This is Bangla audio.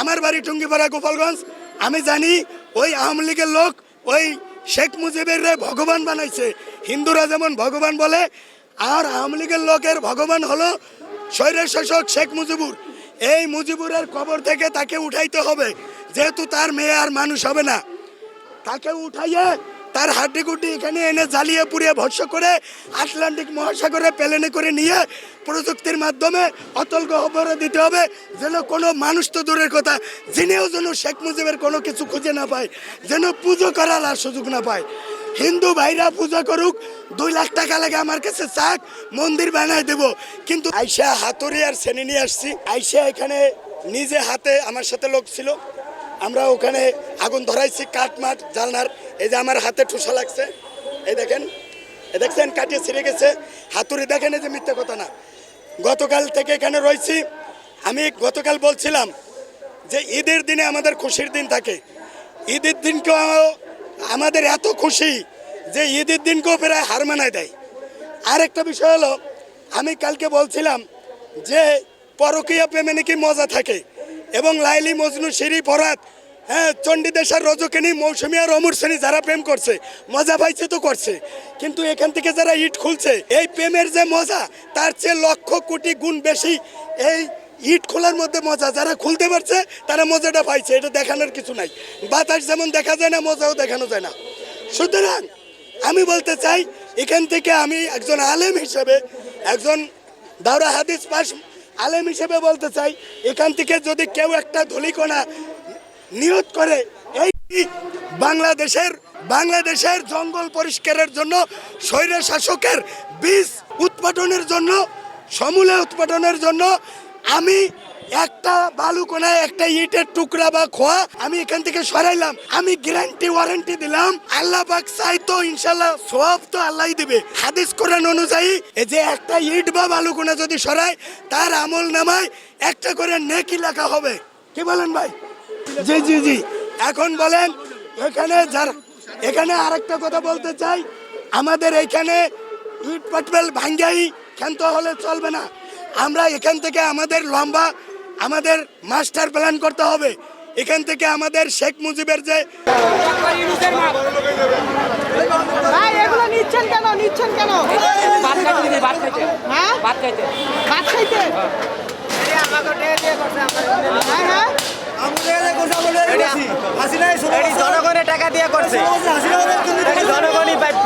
আমার বাড়ি টুঙ্গিপাড়া, গোপালগঞ্জ। আমি জানি ওই আওয়ামী লীগের লোক ওই শেখ মুজিবের রে ভগবান বানাইছে। হিন্দুরা যেমন ভগবান বলে, আর আওয়ামী লীগের লোকের ভগবান হলো শৈরের শাসক শেখ মুজিবুর। এই মুজিবুরের কবর থেকে তাকে উঠাইতে হবে, যেহেতু তার মেয়ে আর মানুষ হবে না। তাকে উঠাইয়ে তার হাড্ডি গুড্ডি এখানে এনে জ্বালিয়ে পুড়িয়ে ভস্য করে আটলান্টিক মহাসাগরে প্লেনে করে নিয়ে প্রযুক্তির মাধ্যমে অতল গহ্বরে দিতে হবে যেন কোনো মানুষ তো দূরের কথা জেনেও যেন শেখ মুজিবের কোনো কিছু খুঁজে না পায়, যেন পুজো করার আর সুযোগ না পায়। হিন্দু ভাইরা পূজা করুক, দুই লাখ টাকা লাগে আমার কাছে, চাক, মন্দির বানায় দেব। কিন্তু আইসা হাতুড়ি আর শ্রেণি নিয়ে আসছি। আইসা এখানে নিজে হাতে আমার সাথে লোক ছিল। আমরা ওখানে আগুন ধরাইছি, কাঠ মাঠ, জালনার। এই যে আমার হাতে ঠুসা লাগছে। এই দেখেন এ দেখছেন কাটিয়ে ছিঁড়ে গেছে। হাতুড়ি দেখেন, এই যে মিথ্যে কথা না। গতকাল থেকে এখানে রয়েছি। আমি গতকাল বলছিলাম যে ঈদের দিনে আমাদের খুশির দিন থাকে। ঈদের দিনকেও আমাদের এত খুশি যে ঈদের দিনকেও প্রায় হার মানায় দেয়। আরেকটা বিষয় হলো, আমি কালকে বলছিলাম যে পরকীয়া প্রেমে নাকি মজা থাকে এবং লাইলি মজনু শিরি ফরাত হ্যাঁ চণ্ডীদেশার রজকিনী মৌসুমী আর অমর শ্রেণি যারা প্রেম করছে, মজা পাইছে তো করছে। কিন্তু এখান থেকে যারা ইট খুলছে, এই প্রেমের যে মজা, তার চেয়ে লক্ষ কোটি গুণ বেশি এই ইট খোলার মধ্যে মজা। যারা খুলতে পারছে, তারা মজাটা পাইছে, এটা দেখানোর কিছু নাই। বাতাস যেমন দেখা যায় না, মজাও দেখানো যায় না। সুতরাং আমি বলতে চাই, এখান থেকে আমি একজন আলেম হিসেবে, একজন দাওরা হাদিস পাস আলেম হিসেবে বলতে চাই, এখান থেকে যদি কেউ একটা ধলিকণা নিয়ত করে। এই বাংলাদেশের বাংলাদেশের জঙ্গল পরিষ্কারের জন্য স্বৈর শাসকের বীজ উৎপাদনের জন্য, সমূলে উৎপাদনের জন্য আমি একটা বালুকোনায় একটা ইটের টুকরা বা খোয়া আমি এখান থেকে সরাইলাম। আমি গ্যারান্টি ওয়ারেন্টি দিলাম। আল্লাহ পাক চাই তো ইনশাল্লাহ সব তো আল্লাহই দিবে। হাদিস কোরআন অনুযায়ী এই যে একটা ইট বা বালুকোনা যদি সরায়, তার আমল নামায় একটা করে নেকি লেখা হবে। কি বলেন ভাই? জি জি জি। এখন বলেন এখানে যার এখানে আরেকটা কথা বলতে চাই। আমাদের এখানে ইট পাটবেল ভাঙ্গাই ক্ষান্ত হলে চলবে না। আমরা এখান থেকে আমাদের লম্বা আমাদের মাস্টার প্ল্যান করতে হবে। এখান থেকে আমাদের শেখ মুজিবের যে নিচ্ছেন কেন? নিচ্ছেন কেন? ভাত খাইতে ভাত খাইতে। জনগণের টাকা দিয়ে করছে। জনগণই পাইপ